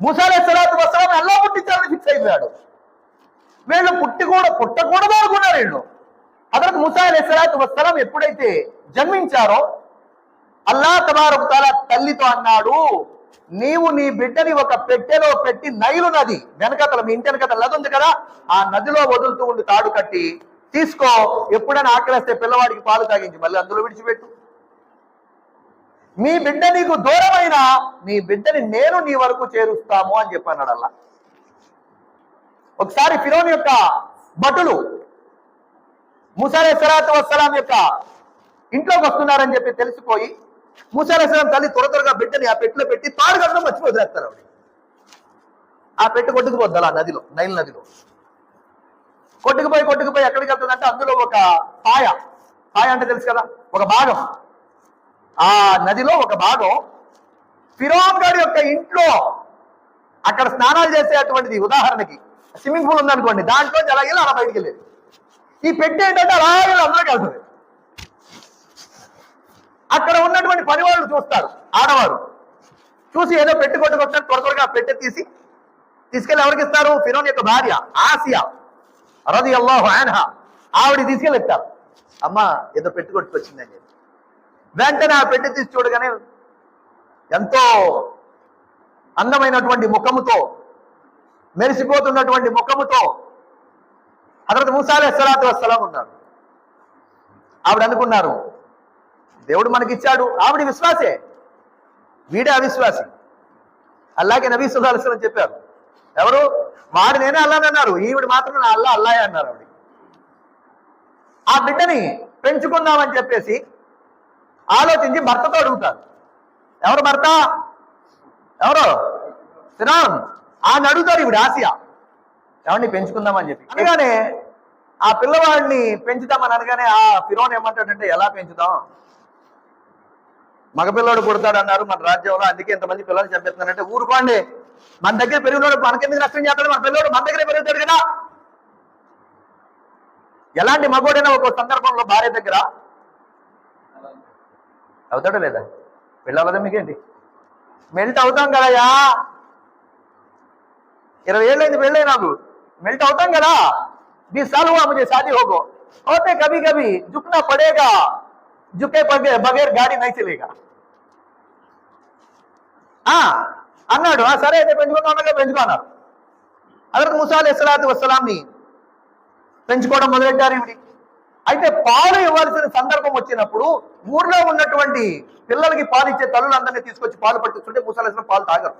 ముసాలే సలాత్ వసలాం ఎలా పుట్టించాలని ఫిక్స్ అయిపోయాడు. వీళ్ళు పుట్టి కూడా పుట్టకూడదు అనుకున్నారు వీళ్ళు. అతనికి ముసాలే సలాత్ వస్తాం ఎప్పుడైతే జన్మించారో అల్లా తబారకు తాల తల్లితో అన్నాడు నీవు నీ బిడ్డని ఒక పెట్టెలో పెట్టి నైలు నది వెనకతల మీ ఇంటి వెనకతల నది ఉంది కదా ఆ నదిలో వదులుతూ ఉండి తాడు కట్టి తీసుకో ఎప్పుడైనా ఆకలిస్తే పిల్లవాడికి పాలు తాగించి మళ్ళీ అందులో విడిచిపెట్టు. మీ బిడ్డ నీకు దూరమైన నీ బిడ్డని నేను నీ వరకు చేరుస్తాము అని చెప్పన్నాడు అలా ఒకసారి ఫిరోన్ యొక్క భటులు ముసాలే సరాత్ వస్సలాం యొక్క ఇంట్లోకి వస్తున్నారని చెప్పి తెలిసిపోయి ముసాలే సలాం తల్లి త్వర త్వరగా బిడ్డని ఆ పెట్టిలో పెట్టి తాడు కట్టడం మర్చి వదిలేస్తారు ఆ పెట్టు కొట్టుకుపోద్ది అలా నదిలో నైల్ నదిలో. కొట్టుకుపోయి కొట్టుకుపోయి ఎక్కడికి వెళ్తుందంటే అందులో ఒక పాయ. పాయ అంటే తెలుసు కదా ఒక భాగం. ఆ నదిలో ఒక భాగం ఫిరోన్ గారి యొక్క ఇంట్లో అక్కడ స్నానాలు చేసేటువంటిది ఉదాహరణకి స్విమ్మింగ్ పూల్ ఉందనుకోండి దాంట్లో అలా వెళ్ళి అలా బయటికి వెళ్ళేది. ఈ పెట్టి ఏంటంటే అలా అందరూ అందరికి వెళ్తుంది అక్కడ ఉన్నటువంటి పని వాళ్ళు చూస్తారు ఆడవారు. చూసి ఏదో పెట్టి కొట్టుకొచ్చారు త్వర త్వరగా పెట్టె తీసి తీసుకెళ్ళి ఎవరికి ఇస్తారు? ఫిరోన్ యొక్క భార్య ఆసియా రది అల్లాహు ఆయనహ ఆవిడ తీసుకెళ్ళి ఇస్తారు. అమ్మ ఏదో పెట్టుకొట్టుకొచ్చిందని చెప్పి. వెంటనే ఆ పెట్టి తీసి చూడగానే ఎంతో అందమైనటువంటి ముఖముతో మెరిసిపోతున్నటువంటి ముఖముతో హజరత్ మూసాలే సలాతు వసలాం ఉన్నారు. ఆవిడ అనుకున్నారు దేవుడు మనకిచ్చాడు. ఆవిడ విశ్వాసే. వీడే అవిశ్వాసి. అలాగే నబీ సుల్లాహం చెప్పారు ఎవరు? వాడు నేనే అల్లానన్నారు ఈవిడ మాత్రం నా అల్లా అల్లాయే అన్నారు ఆవిడ. ఆ బిడ్డని పెంచుకుందామని చెప్పేసి ఆలోచించి భర్తతో అడుగుతారు. ఎవరు భర్త? ఎవరు? శ్రీరామ్ ఆయన అడుగుతారు ఇప్పుడు ఆసియా. ఎవరిని పెంచుకుందామని చెప్పి. అనగానే ఆ పిల్లవాడిని పెంచుదామని అనగానే ఆ ఫిరోన్ ఏమంటాడంటే ఎలా పెంచుదాం మగపిల్లడు పుడతాడు అన్నారు మన రాజ్యంలో అందుకే ఇంతమంది పిల్లలు చంపేస్తున్నారంటే ఊరుకోండి. మన దగ్గర పెరిగినోడు మనకెందుకు నష్టం చేస్తాడు మన పిల్లడు మన దగ్గరే పెరుగుతాడు కదా. ఎలాంటి మగోడైనా ఒక సందర్భంలో భార్య దగ్గర అవుతాడో లేదా పెళ్ళవదా మీకేంటి మెల్ట్ అవుతాం కదయా ఇరవై ఏళ్ళైంది పెళ్ళై నాకు మెల్ట్ అవుతాం కదా बीस साल हुआ मुझे शादी हो गो होते कभी कभी झुकना पड़ेगा झुके बगैर बगैर गाड़ी नहीं चलेगा ఆ అన్నాడు ఆ సరే అయితే పెంచుకుందాం అనగా పెంచుకో అన్నారు అదర్ ముసాలి ఇస్లాతు వసలాంని పెంచుకోవడం మొదలెట్టారు ఇవిడి అయితే పాలు ఇవ్వాల్సిన సందర్భం వచ్చినప్పుడు ఊర్లో ఉన్నటువంటి పిల్లలకి పాలు ఇచ్చే తల్లులందరినీ తీసుకొచ్చి పాలు పట్టిస్తుంటే ముసలేసిన పాలు తాగరు.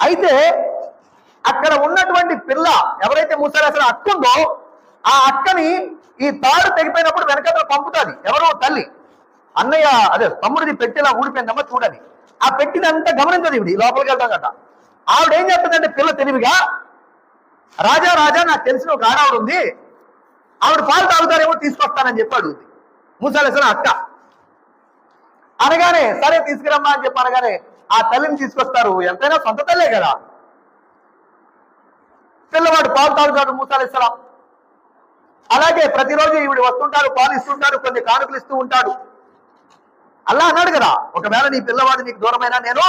అయితే అక్కడ ఉన్నటువంటి పిల్ల ఎవరైతే ముసలేసిన అక్క ఉందో ఆ అక్కని ఈ తాడు తెగిపోయినప్పుడు వెనకాల పంపుతుంది. ఎవరో తల్లి. అన్నయ్య అదే తమ్ముడిది పెట్టిలా ఊడిపోయిందమ్మా చూడని. ఆ పెట్టినంతా గమనించదు ఇవి లోపలికి వెళ్తాం కదా ఆవిడ ఏం చేస్తుందంటే పిల్ల తెలివిగా రాజా రాజా నాకు తెలిసిన ఒక ఆడావిడ ఉంది. ఆవిడ పాలు తాగుతారేమో తీసుకొస్తానని చెప్పాడు అడుగుతుంది అక్క. అనగానే సరే తీసుకురమ్మా అని చెప్పి అనగానే ఆ తల్లిని తీసుకొస్తారు. ఎంతైనా సొంత తల్లే కదా. పిల్లవాడు పాలు తాగుతాడు మూసాలేసలాం అలాగే ప్రతిరోజు ఈవిడ వస్తుంటారు పాలు ఇస్తుంటారు కొన్ని కానుకలు ఇస్తూ ఉంటాడు. అల్లా అన్నాడు కదా ఒకవేళ నీ పిల్లవాడు నీకు దూరమైనా నేను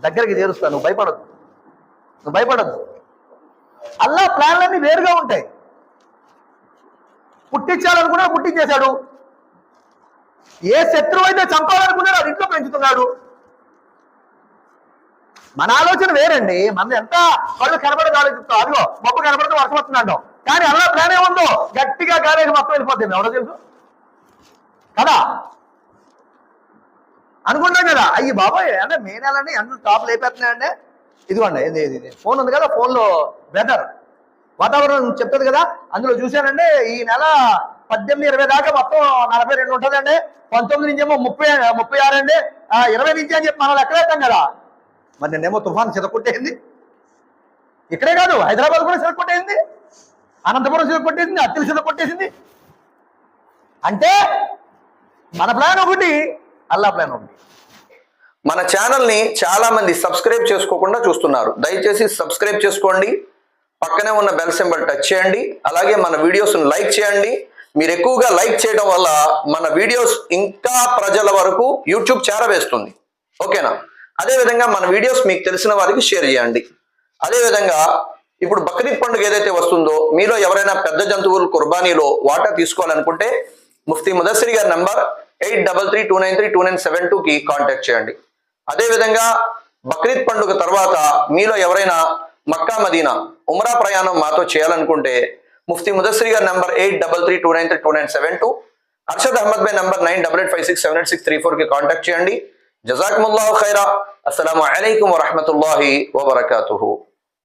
దగ్గరికి చేరుస్తాను. నువ్వు భయపడద్దు నువ్వు భయపడద్దు అల్లా ప్లాన్లన్నీ వేరుగా ఉంటాయి. పుట్టించాలనుకున్నా పుట్టించేశాడు. ఏ శత్రువు అయితే చంపాలనుకున్నాడో అది ఇంట్లో పెంచుతున్నాడు. మన ఆలోచన వేరండి. మన ఎంత కళ్ళు కనబడదు ఆలోచిస్తాం. అదిగో మబ్బు కనబడితే వర్షం వస్తున్నాడు కానీ అలా ప్లాన్ ఏముందో గట్టిగా గారేసి మొత్తం వెళ్ళిపోతుంది ఎవరో తెలుసు? కదా? అనుకుంటాం కదా. అయ్యి బాబాయ్ అంటే మే నెలని అన్ని టాప్ లేపేస్తున్నాయండి ఇదిగోండి ఏంది ఇది ఇది. ఫోన్ ఉంది కదా ఫోన్లో వెదర్ వాతావరణం చెప్తుంది కదా అందులో చూశానండి ఈ నెల పద్దెనిమిది ఇరవై దాకా మొత్తం నలభై రెండు ఉంటుందండి పంతొమ్మిది నుంచి ఏమో ముప్పై ముప్పై ఆరు అండి. ఇరవై నుంచి అని చెప్పి మనం ఎక్కడేస్తాం కదా. మరి నిన్నేమో తుఫాన్ చితకొట్టేసింది ఇక్కడే కాదు హైదరాబాద్ కూడా చితకొట్టేసింది అనంతపురం చితకొట్టేసింది అత్తిలి చితకొట్టేసింది అంటే మన ప్లాన్ ఒకటి అల్లా ప్లాన్ ఒకటి. మన ఛానల్ని చాలామంది సబ్స్క్రైబ్ చేసుకోకుండా చూస్తున్నారు. దయచేసి సబ్స్క్రైబ్ చేసుకోండి. పక్కనే ఉన్న బెల్ సింబల్ టచ్ చేయండి. అలాగే మన వీడియోస్ని లైక్ చేయండి. మీరు ఎక్కువగా లైక్ చేయడం వల్ల మన వీడియోస్ ఇంకా ప్రజల వరకు యూట్యూబ్ చేరవేస్తుంది ఓకేనా అదేవిధంగా మన వీడియోస్ మీకు తెలిసిన వారికి షేర్ చేయండి. అదేవిధంగా ఇప్పుడు బక్రీద్ పండుగ ఏదైతే వస్తుందో మీలో ఎవరైనా పెద్ద జంతువులు కుర్బానీలో వాటా తీసుకోవాలనుకుంటే ముఫ్తీ ముదస్సిరి గారి number eight double three two nine three two nine seven టూకి కాంటాక్ట్ చేయండి. అదేవిధంగా బక్రీద్ పండుగ తర్వాత మీలో ఎవరైనా మక్కా మదీనా ఉమరా ప్రయాణం మాతో చేయాలనుకుంటే ముఫ్తీ ముదస్సిరి గారి number eight double three two nine three two nine seven two Arshad Ahmad by number nine double eight five six seven eight six three ఫోర్కి కాంటాక్ట్ చేయండి. జజాకుముల్లాహు ఖైరా. అస్సలం అయికం వరహమతుల్లాహి వబర్కాతుహు.